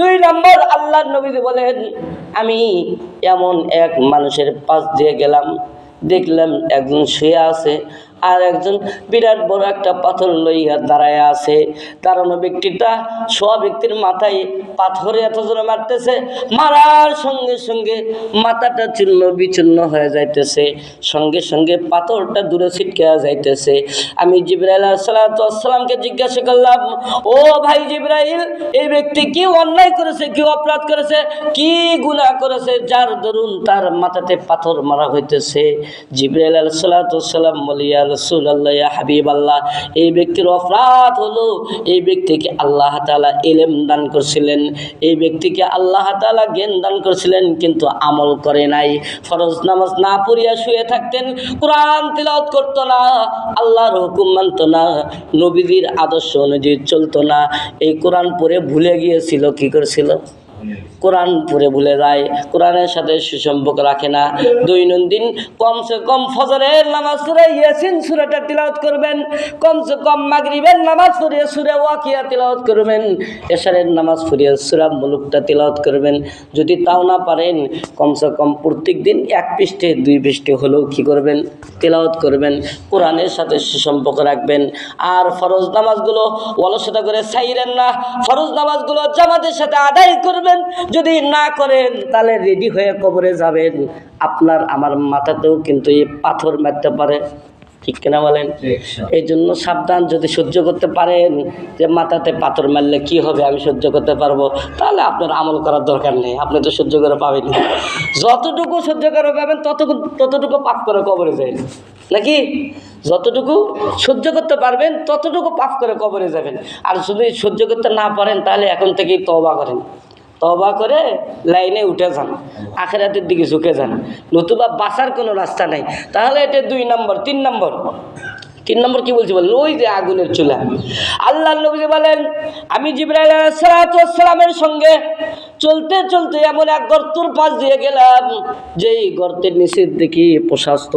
দুই নম্বর আল্লাহ নবীজি বলেন, আমি এমন এক মানুষের পাশ দিয়ে গেলাম, দেখলাম একজন শুয়ে আছে আর একজন বিরাট বড় একটা পাথর লইয়া দাঁড়ায় আছে। দাঁড়ানো ব্যক্তিটা শোয়া ব্যক্তির মাথায় পাথরে এত জোরে মারতেছে, মারার সঙ্গে সঙ্গে মাথাটা চূর্ণ বিচ্ছিন্ন হয়ে যাইতেছে। সঙ্গে সঙ্গে পাথরটা দূরে ছিটকে যাইতেছে। আমি জিব্রাইল সালাতামকে জিজ্ঞাসা করলাম, ও ভাই জিব্রাইল, এই ব্যক্তি কি অন্যায় করেছে, কি অপরাধ করেছে, কি গুনাহ করেছে, যার দরুন তার মাথাতে পাথর মারা হইতেছে? জিব্রাইল সালাতাম বলিয়া এই ব্যক্তির অপরাধ হলো এই ব্যক্তিকে আল্লাহ এলেম দান করছিলেন, এই ব্যক্তিকে আল্লাহ জ্ঞান দান করছিলেন, কিন্তু আমল করে নাই। ফরজ নামাজ না পড়িয়া শুয়ে থাকতেন, কোরআন তিলাওয়াত করতো না, আল্লাহর হুকুম মানতো না নবীদের আদর্শ অনুযায়ী চলতো না। এই কোরআন পড়ে ভুলে গিয়েছিল, কি করেছিল? কোরআন পড়ে ভুলে যায়, কোরআনের সাথে সুসম্পর্ক রাখে না। দৈনন্দিন কমসে কম ফজরের নামাজ পড়ে ইয়াসিন সুরাটা তিলাওয়াত করবেন, কমসে কম মাগরিবের নামাজ পড়িয়ে সুরে ওয়াকিয়া তিলাওয়াত করবেন, এশারের নামাজ পড়িয়ে সুরা মুলুকটা তিলাওয়াত করবেন। যদি তাও না পারেন, কমসে কম প্রত্যেক দিন এক পৃষ্ঠে, দুই পৃষ্ঠে হলেও কি করবেন? তেলাওয়াত করবেন, কোরআনের সাথে সুসম্পর্ক রাখবেন। আর ফরজ নামাজগুলো অলসতা করে সাইরেন না। ফরজ নামাজগুলো জামাতের সাথে আদায় করবেন। যদি না করেন তাহলে রেডি হয়ে কবরে যাবেন। আপনার আমার মাথাতেও কিন্তু এই পাথর মারতে পারে। ঠিক কিনা বলেন? এই জন্য সাবধান যদি সহ্য করতে পারেন যে মাথাতে পাথর মারলে কি হবে আমি সহ্য করতে পারব। তাহলে আপনার আমল করার দরকার নেই আপনি তো সহ্য করে পাবেন যতটুকু সহ্য করে পাবেন ততটুকু ততটুকু পাপ করে কবরে যায় নাকি? যতটুকু সহ্য করতে পারবেন ততটুকু পাপ করে কবরে যাবেন। আর যদি সহ্য করতে না পারেন তাহলে এখন থেকেই তবা করেন। তবা করে লাইনে উঠে যান, আখেরাতের দিকে ঝুঁকে যান। নতুবা বাঁচার কোনো রাস্তা নাই। তাহলে এটা দুই নম্বর, তিন নম্বর। তিন নম্বর কি বলছি বলেন? ওই যে আগুনের চুলা। আল্লাহ নবী বলেন, আমি জিব্রাইল সালামের সঙ্গে চলতে চলতে এমন এক গর্তর পাশ দিয়ে গেলাম। যেই গর্তের নিচের দিকে প্রশাস্ত,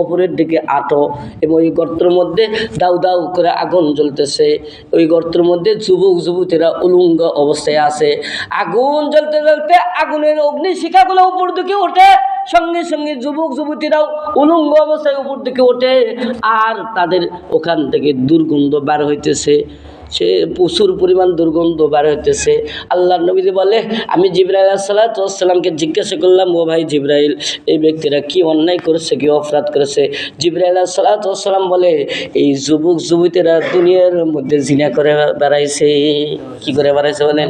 ওপরের দিকে আটো এবং ওই গর্তের মধ্যে দাউ দাউ করে আগুন জ্বলতেছে। ওই গর্তের মধ্যে যুবক, যুবতীরা উলুঙ্গ অবস্থায় আছে। আগুন জ্বলতে জ্বলতে আগুনের অগ্নি শিখাগুলো উপর দিকে ওঠে, সঙ্গে সঙ্গে যুবক, যুবতীরাও উলঙ্গ অবস্থায় উপর দিকে ওঠে আর তাদের ওখান থেকে দুর্গন্ধ বার হইতেছে। সে প্রচুর পরিমাণ দুর্গন্ধ বার হইতেছে। আল্লাহ নবীজি বলে, আমি জিব্রাইল সাল্লাতামকে জিজ্ঞাসা করলাম, ও ভাই জিব্রাইল, এই ব্যক্তিরা কি অন্যায় করেছে, কি অপরাধ করেছে? জিব্রাইল সাল্লাতাম বলে, এই যুবক যুবতীরা দুনিয়ার মধ্যে জিনা করে বেড়াইছে। কি করে বেড়াইছে বলেন?